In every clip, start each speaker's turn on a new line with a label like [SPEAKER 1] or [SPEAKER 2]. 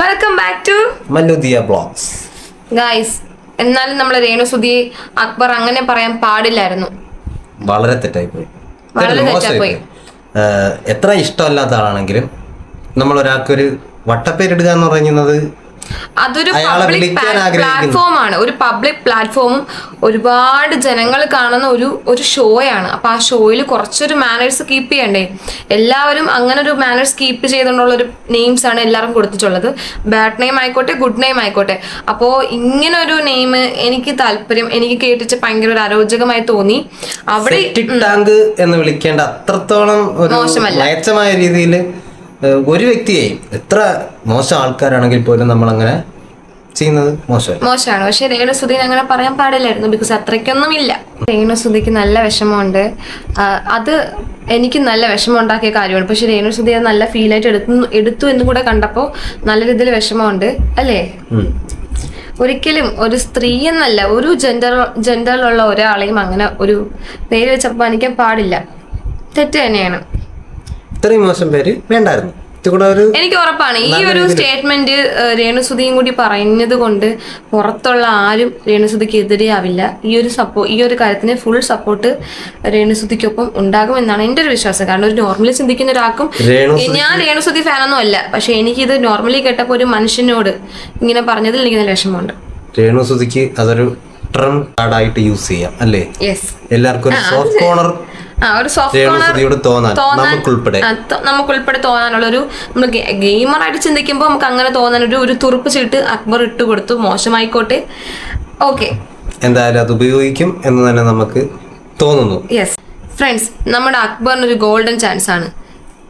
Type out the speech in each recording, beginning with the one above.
[SPEAKER 1] Welcome back to
[SPEAKER 2] Malludiya blogs
[SPEAKER 1] guys എന്നാലും നമ്മൾ രേണുസുതി അക്ബർ അങ്ങനെ പറയാൻ പാടില്ലായിരുന്നു.
[SPEAKER 2] വളരെ തെറ്റായി പോയി
[SPEAKER 1] വളരെ തെറ്റായി.
[SPEAKER 2] എത്ര ഇഷ്ടമല്ലാത്ത ആളാണെങ്കിലും നമ്മൾ ഒരാൾക്കൊരു വട്ടപ്പേരിടുക എന്ന് പറയുന്നത്
[SPEAKER 1] അതൊരു പബ്ലിക്. പ്ലാറ്റ്ഫോം ആണ്. ഒരു പബ്ലിക് പ്ലാറ്റ്ഫോമും ഒരുപാട് ജനങ്ങൾ കാണുന്ന ഒരു ഒരു ഷോയാണ് അപ്പൊ ആ ഷോയിൽ കുറച്ചൊരു മാനേഴ്സ് കീപ്പ് ചെയ്യണ്ടേ? എല്ലാവരും അങ്ങനെ ഒരു മാനേഴ്സ് കീപ്പ് ചെയ്തുകൊണ്ടുള്ള ഒരു നെയിംസ് ആണ് എല്ലാവരും കൊടുത്തിട്ടുള്ളത്. ബാഡ് നെയിം ആയിക്കോട്ടെ ഗുഡ് നെയിം ആയിക്കോട്ടെ. അപ്പോൾ ഇങ്ങനെ ഒരു നെയിം എനിക്ക് താല്പര്യം എനിക്ക് കേട്ടിട്ട് ഭയങ്കര ഒരു അരോചകമായി തോന്നി. അവിടെ
[SPEAKER 2] ടാങ്ക് എന്ന് വിളിക്കേണ്ട അത്രത്തോളം
[SPEAKER 1] മോശമല്ല.
[SPEAKER 2] മെച്ചമായ രീതിയിൽ ഒരു വ്യക്തിയെയും എത്ര മോശം ആൾക്കാരാണെങ്കിൽ പോലും നമ്മൾ അങ്ങനെ ചെയ്യുന്നത് മോശമാണ്
[SPEAKER 1] മോശമാണ്. പക്ഷെ രേണുസുതി അങ്ങനെ പറയാൻ പാടില്ലായിരുന്നു. ബിക്കോസ് അത്രയ്ക്കൊന്നും ഇല്ല. രേണുസുധിക്ക് നല്ല വിഷമമുണ്ട്. അത് എനിക്ക് നല്ല വിഷമം ഉണ്ടാക്കിയ കാര്യമാണ്. പക്ഷെ രേണുസുധി അത് നല്ല ഫീൽ ആയിട്ട് എടുത്തു എടുത്തു എന്ന് കൂടെ കണ്ടപ്പോൾ നല്ല രീതിയിൽ വിഷമമുണ്ട്. അല്ലേ? ഒരിക്കലും ഒരു സ്ത്രീ എന്നല്ല ഒരു ജെൻഡർ ജെൻഡറിലുള്ള ഒരാളെയും അങ്ങനെ ഒരു പേര് വെച്ച് അപമാനിക്കാൻ പാടില്ല. തെറ്റ് തന്നെയാണ്.
[SPEAKER 2] ഇത്രയും മോശം പേര് വേണ്ടായിരുന്നു.
[SPEAKER 1] എനിക്ക് ഉറപ്പാണ്. ഈ ഒരു സ്റ്റേറ്റ്മെന്റ് രേണുസുതിയും കൂടി പറയുന്നത് കൊണ്ട് പുറത്തുള്ള ആരും രേണുസുതിക്ക് എതിരെയാവില്ല ഈ ഒരു സപ്പോ ഈ ഒരു കാര്യത്തിന് ഫുൾ സപ്പോർട്ട് രേണുസുതിക്കൊപ്പം ഉണ്ടാകുമെന്നാണ് എന്റെ ഒരു വിശ്വാസം. കാരണം ഒരു നോർമലി ചിന്തിക്കുന്ന ഒരാൾക്കും ഞാൻ രേണുസുതി ഫാനൊന്നും അല്ല പക്ഷെ എനിക്കിത് നോർമലി കേട്ടപ്പോൾ ഒരു മനുഷ്യനോട് ഇങ്ങനെ പറഞ്ഞതിൽ എനിക്ക് നല്ല വിഷമമുണ്ട്.
[SPEAKER 2] രേണുസുതിക്ക് അതൊരു ട്രം കാർഡായിട്ട് യൂസ് ചെയ്യാം അല്ലേ? എല്ലാവർക്കും ഒരു സോഫ്റ്റ് കോർണർ
[SPEAKER 1] ഒരു സോഫ്റ്റ് കോർണർ
[SPEAKER 2] തോന്നാൻ
[SPEAKER 1] ആ, ത- തോന്നാനുള്ള ഒരു നമ്മൾ ഗെയിമറായിട്ട് ചിന്തിക്കുമ്പോൾ നമുക്ക് അങ്ങനെ തോന്നാൻ ഒരു ഒരു തുറുപ്പ് ചീട്ട് അക്ബർ ഇട്ട് കൊടുത്തു. മോശമായിക്കോട്ടെ. ഓക്കെ.
[SPEAKER 2] എന്തായാലും അത് ഉപയോഗിക്കും എന്ന് തന്നെ നമുക്ക് തോന്നുന്നു.
[SPEAKER 1] യെസ് ഫ്രണ്ട്സ് നമ്മുടെ അക്ബറിന് ഒരു ഗോൾഡൻ ചാൻസ് ആണ്.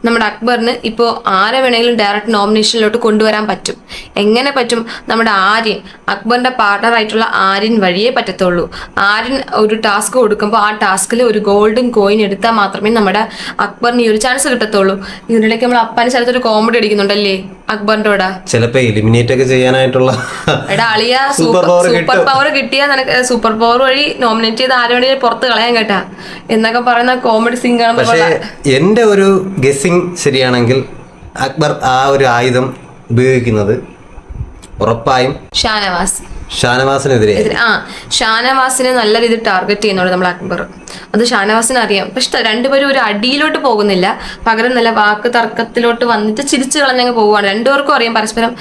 [SPEAKER 1] നമ്മുടെ അക്ബറിന് ഇപ്പോൾ ആരെ വേണമെങ്കിലും ഡയറക്റ്റ് നോമിനേഷനിലോട്ട് കൊണ്ടുവരാൻ പറ്റും. എങ്ങനെ പറ്റും? നമ്മുടെ ആര്യൻ അക്ബറിന്റെ പാർട്ണർ ആയിട്ടുള്ള ആര്യൻ വഴിയേ പറ്റത്തുള്ളൂ. ആര്യൻ ഒരു ടാസ്ക് കൊടുക്കുമ്പോൾ ആ ടാസ്കിൽ ഒരു ഗോൾഡൻ കോയിൻ എടുത്താൽ മാത്രമേ നമ്മുടെ അക്ബറിന് ഈ ഒരു ചാൻസ് കിട്ടത്തുള്ളൂ. ഇതിനിടയ്ക്ക് നമ്മൾ അപ്പാന് സ്ഥലത്തൊരു കോമഡി അടിക്കുന്നുണ്ടല്ലേ അക്ബറിന്റെ കൂടെ
[SPEAKER 2] ചിലപ്പോ എലിമിനേറ്റ് ഒക്കെ ചെയ്യാനായിട്ടുള്ള
[SPEAKER 1] എടാ അളിയ സൂപ്പർ സൂപ്പർ പവർ കിട്ടിയാൽ നിനക്ക് സൂപ്പർ പവർ വഴി നോമിനേറ്റ് ചെയ്ത് ആരോടെ പുറത്ത് കളയാൻ കേട്ടാ. എന്നൊക്കെ പറയുന്ന കോമഡി
[SPEAKER 2] സിംഗ് എന്റെ ഒരു ഗസ്സിങ് ശരിയാണെങ്കിൽ അക്ബർ ആ ഒരു ആയുധം ഉപയോഗിക്കുന്നത് ഉറപ്പായും
[SPEAKER 1] ഷാനവാസ്.
[SPEAKER 2] ഷാനവാസിനെതിരെ
[SPEAKER 1] ആ ഷാനവാസിനെ നല്ല രീതിയിൽ ടാർഗറ്റ് ചെയ്യുന്നുണ്ട് നമ്മൾ അക്ബർ. അത് ഷാനവാസിന് അറിയാം. പക്ഷെ രണ്ടുപേരും ഒരു അടിയിലോട്ട് പോകുന്നില്ല. പകരം നല്ല വാക്ക് തർക്കത്തിലോട്ട് വന്നിട്ട് ചിരിച്ചു കളഞ്ഞങ്ങ് പോവുകയാണ്. രണ്ടുപേർക്കും അറിയാം പരസ്പരം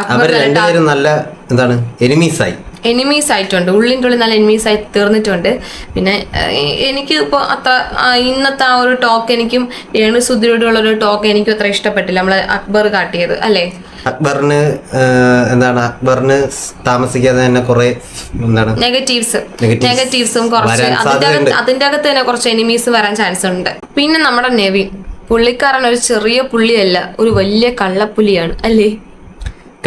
[SPEAKER 1] അക്ബർ
[SPEAKER 2] രണ്ടുപേരും നല്ല എന്താണ് എനിമീസായി
[SPEAKER 1] എനിമീസ് ആയിട്ടുണ്ട്. ഉള്ളിന്റെ ഉള്ളിൽ നല്ല എനിമീസ് ആയി തീർന്നിട്ടുണ്ട്. പിന്നെ എനിക്ക് ഇപ്പോൾ അത്ര ഇന്നത്തെ ആ ഒരു ടോക്ക് എനിക്കും രേണു സുധിയോടുള്ള ഒരു ടോക്ക് എനിക്കും അത്ര ഇഷ്ടപ്പെട്ടില്ല. നമ്മൾ അക്ബർ കാട്ടിയത് അല്ലേ?
[SPEAKER 2] അക്ബറിന് എന്താണ് അക്ബറിന് താമസിക്കാതെ തന്നെ കുറെ എന്താണ്
[SPEAKER 1] നെഗറ്റീവ്സ് നെഗറ്റീവ്സും കുറച്ച് അതിന്റെ
[SPEAKER 2] അതിന്റെ
[SPEAKER 1] അകത്ത് അതിന്റെ അകത്ത് തന്നെ കുറച്ച് എനിമീസ് വരാൻ ചാൻസ് ഉണ്ട്. പിന്നെ നമ്മുടെ നെവി പുള്ളിക്കാരൻ ഒരു ചെറിയ പുള്ളിയല്ല ഒരു വലിയ കള്ളപ്പുലിയാണ് അല്ലേ?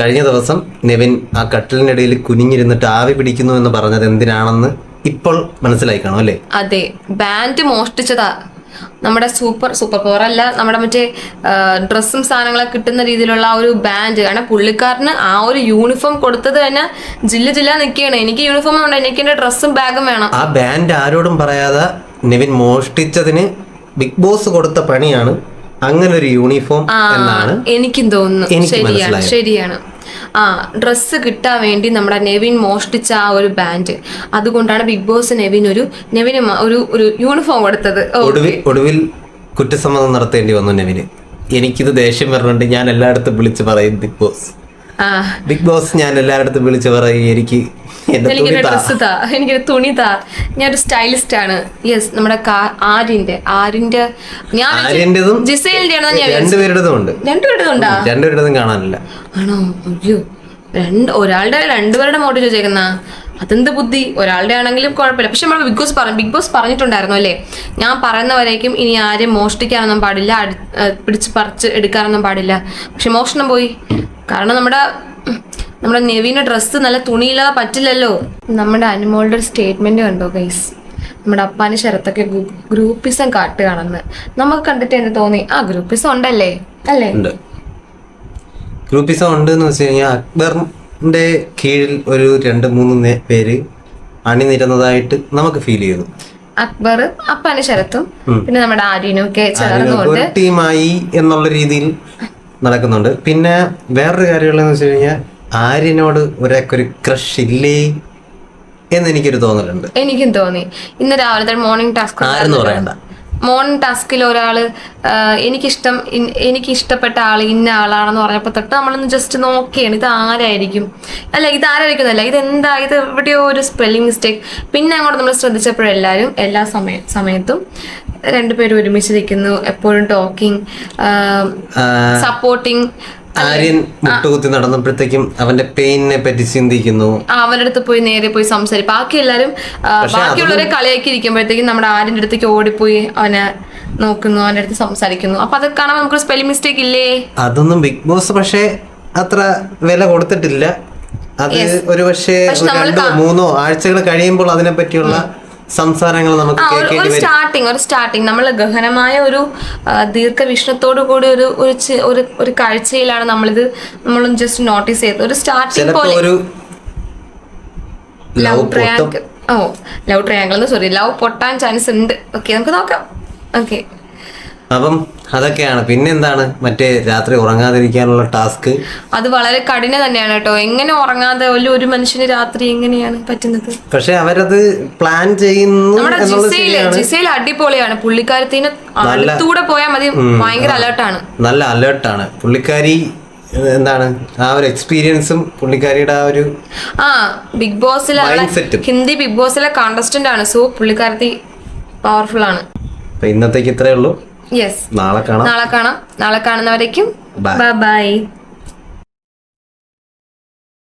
[SPEAKER 2] കഴിഞ്ഞ ദിവസം നെവിൻ ആ കട്ടിലിനിടയിൽ കുനിഞ്ഞിരുന്നിട്ട് ആവി പിടിക്കുന്നു എന്ന് പറഞ്ഞത് എന്തിനാണെന്ന് ഇപ്പോൾ മനസ്സിലായി കാണും അല്ലേ?
[SPEAKER 1] അതെ ബാൻഡ് മോഷ്ടിച്ചതാ. നമ്മുടെ സൂപ്പർ സൂപ്പർ പവർ അല്ല നമ്മുടെ മറ്റേ ഡ്രസ്സും സാധനങ്ങളൊക്കെ കിട്ടുന്ന രീതിയിലുള്ള ആ ഒരു ബാൻഡ് കാരണം പുള്ളിക്കാരന് ആ ഒരു യൂണിഫോം കൊടുത്തത് തന്നെ ജില്ല ജില്ല നിൽക്കുകയാണ്. എനിക്ക് യൂണിഫോം ഉണ്ട് എനിക്ക് എന്റെ ഡ്രസ്സും ബാഗും വേണം.
[SPEAKER 2] ആ ബാൻഡ് ആരോടും പറയാതെ നിവിൻ മോഷ്ടിച്ചതിന് ബിഗ് ബോസ് കൊടുത്ത പണിയാണ് അങ്ങനെ ഒരു യൂണിഫോം എന്നാണ്
[SPEAKER 1] എനിക്കും തോന്നുന്നു. ശരിയാണ് ശരിയാണ്. ആ ഡ്രസ്സ് കിട്ടാൻ വേണ്ടി നമ്മുടെ നെവിൻ മോഷ്ടിച്ച ആ ഒരു ബാൻഡ് അതുകൊണ്ടാണ് ബിഗ് ബോസ് നെവിൻ ഒരു നെവിന് ഒരു ഒരു യൂണിഫോം കൊടുത്തത്
[SPEAKER 2] ഒടുവിൽ കുറ്റസമ്മതം നടത്തേണ്ടി വന്നു നെവിന്. എനിക്കിത് ദേഷ്യം വരുന്നുണ്ട് ഞാൻ എല്ലായിടത്തും വിളിച്ച് പറയും ബിഗ് ബോസ് ബിഗ് ബോസ് ഞാൻ എല്ലായിടത്തും വിളിച്ച് പറയും എനിക്ക്
[SPEAKER 1] എനിക്കൊരു. ഡ്രസ്സ് താ. എനിക്കൊരു തുണി താ. ഞാനൊരു സ്റ്റൈലിസ്റ്റ് ആണ്. യെസ് നമ്മുടെ ആര്യന്റെ ആര്യന്റെ ഞാൻ ജിസൈലിന്റെ ആണെന്ന് ഞാൻ
[SPEAKER 2] രണ്ടുപേരുടേതും ഉണ്ട്. രണ്ടുപേരുടേതും കാണാനില്ല.
[SPEAKER 1] ആണോ? അയ്യോ. രണ്ട് ഒരാളുടെ രണ്ടുപേരുടെ മോട്ട് ചോദിച്ചേക്കുന്ന. അതെന്ത് ബുദ്ധി? ഒരാളുടെ ആണെങ്കിലും കുഴപ്പമില്ല. പക്ഷെ നമ്മൾ ബിഗ് ബോസ് പറഞ്ഞു ബിഗ് ബോസ് പറഞ്ഞിട്ടുണ്ടായിരുന്നു അല്ലേ? ഞാൻ പറയുന്നവരേക്കും ഇനി ആരെയും മോഷ്ടിക്കാനൊന്നും പാടില്ല പിടിച്ച് പറിച്ച് എടുക്കാനൊന്നും പാടില്ല. പക്ഷെ മോഷണം പോയി. കാരണം നമ്മുടെ നമ്മുടെ നെവിന്റെ ഡ്രസ്സ് നല്ല തുണിയില്ലാതെ പറ്റില്ലല്ലോ. നമ്മുടെ അനുമോളുടെ ഒരു സ്റ്റേറ്റ്മെന്റ് കണ്ടോ ഗൈസ് നമ്മുടെ അപ്പാന് ശരത്തൊക്കെ ഗ്രൂപ്പിസം കാട്ടുകയാണെന്ന്. നമുക്ക് കണ്ടിട്ട് എന്ത് തോന്നി? ആ ഗ്രൂപ്പിസം ഉണ്ടല്ലേ? അല്ലേ?
[SPEAKER 2] ഗ്രൂപ്പിസം ഉണ്ട് എന്ന് വെച്ച് കഴിഞ്ഞാൽ അക്ബറിന്റെ കീഴിൽ ഒരു രണ്ട് മൂന്ന് പേര് അണിനിരുന്നതായിട്ട് നമുക്ക് ഫീൽ ചെയ്തു.
[SPEAKER 1] അക്ബർ അപ്പാന് ശരത്തും പിന്നെ നമ്മുടെ ആര്യനും ഒക്കെ ചേർന്നുകൊണ്ട്
[SPEAKER 2] ഒരു ടീമായി എന്നുള്ള രീതിയിൽ നടക്കുന്നുണ്ട്. പിന്നെ വേറൊരു കാര്യമുള്ളതെന്ന് വെച്ച് കഴിഞ്ഞാൽ ആര്യനോട് ഒരു ക്രഷ് ഇല്ലേ എന്ന് എനിക്കൊരു തോന്നലുണ്ട്.
[SPEAKER 1] എനിക്കും തോന്നി. ഇന്ന് രാവിലെ മോർണിംഗ് ടാസ്ക്
[SPEAKER 2] ആരെന്ന് പറയണ്ട.
[SPEAKER 1] മോർണിംഗ് ടാസ്കിൽ ഒരാൾ എനിക്കിഷ്ടം എനിക്കിഷ്ടപ്പെട്ട എനിക്ക് ഇഷ്ടപ്പെട്ട ആൾ ഇന്ന ആളാണെന്ന് പറഞ്ഞപ്പോൾ തൊട്ട് നമ്മളൊന്ന് ജസ്റ്റ് നോക്കിയാണ് ഇത് ആരായിരിക്കും. അല്ല ഇത് ആരായിരിക്കും എന്നല്ല ഇത് എന്താ ഇത് എവിടെയോ ഒരു സ്പെല്ലിംഗ് മിസ്റ്റേക്ക് പിന്നെ അങ്ങോട്ട് നമ്മൾ ശ്രദ്ധിച്ചപ്പോഴെല്ലാവരും എല്ലാ സമയ സമയത്തും രണ്ടുപേരും ഒരുമിച്ചിരിക്കുന്നു എപ്പോഴും ടോക്കിംഗ് സപ്പോർട്ടിങ്
[SPEAKER 2] ആര്യൻ മുട്ടുകുത്തി നടന്നപ്പോഴത്തേക്കും അവന്റെ പെയിനെ പറ്റി ചിന്തിക്കുന്നു.
[SPEAKER 1] അവരുടെ അടുത്ത് പോയി നേരെ പോയി സംസാരിക്കും ബാക്കി എല്ലാരും ബാക്കിയുള്ളവരെ കളിയാക്കി ഇരിക്കുമ്പോഴത്തേക്കും നമ്മുടെ ആര്യന്റെ അടുത്തേക്ക് ഓടിപ്പോയി അവനെ നോക്കുന്നു അവന്റെ അടുത്ത് സംസാരിക്കുന്നു. അപ്പൊ അത് കാണാൻ നമുക്ക് സ്പെല്ലിംഗ് മിസ്റ്റേക്ക് ഇല്ലേ?
[SPEAKER 2] അതൊന്നും ബിഗ് ബോസ് പക്ഷേ അത്ര വില കൊടുത്തിട്ടില്ല. അത് ഒരു പക്ഷേ മൂന്നോ ആഴ്ചകൾ കഴിയുമ്പോൾ അതിനെ പറ്റിയുള്ള സംസാരങ്ങൾ നമുക്ക്
[SPEAKER 1] ഒരു സ്റ്റാർട്ടിങ് ഒരു സ്റ്റാർട്ടിങ് നമ്മൾ ഗഹനമായ ഒരു ദീർഘവീക്ഷണത്തോടു കൂടി ഒരു ഒരു ഒരു കാഴ്ചയിലാണ് നമ്മളിത് നമ്മൾ ജസ്റ്റ് നോട്ടീസ് ചെയ്തത്. ഒരു സ്റ്റാർട്ടിങ് പോലെ. Love triangle oh love triangle sorry love പൊട്ടാൻ ചാൻസ് ഉണ്ട്. ഓക്കെ നമുക്ക് നോക്കാം. ഓക്കെ
[SPEAKER 2] അപ്പം അതൊക്കെയാണ്. പിന്നെ എന്താണ് മറ്റേ രാത്രി ഉറങ്ങാതിരിക്കാനുള്ള ടാസ്ക്.
[SPEAKER 1] അത് വളരെ കഠിന തന്നെയാണ് കേട്ടോ. എങ്ങനെ ഉറങ്ങാതെ ഒരു മനുഷ്യന് രാത്രി എങ്ങനെയാണ് പറ്റുന്നത്?
[SPEAKER 2] പക്ഷെ അവരത് പ്ലാൻ ചെയ്യുന്നു
[SPEAKER 1] ജിസയിൽ അടിപൊളിയാണ്. പുള്ളിക്കാരത്തിന് അടുത്തൂടെ പോയാൽ മതി. ഭയങ്കര അലേർട്ടാണ്.
[SPEAKER 2] നല്ല അലേർട്ടാണ്. പുള്ളിക്കാരി എന്താണ് ആ ഒരു എക്സ്പീരിയൻസും പുള്ളിക്കാരിയുടെ ആ ഒരു
[SPEAKER 1] ആ ബിഗ് ബോസിലെ ഹിന്ദി ബിഗ് ബോസിലെ കോണ്ടസ്റ്റന്റ് ആണ്. സോ പുള്ളിക്കാരത്തി പവർഫുൾ ആണ്.
[SPEAKER 2] ഇന്നത്തേക്ക് ഇത്രയേ ഉള്ളൂ.
[SPEAKER 1] യെസ്
[SPEAKER 2] നാളെ കാണാം.
[SPEAKER 1] നാളെ കാണാം. നാളെ കാണുന്നവരേക്കും ബൈ ബൈ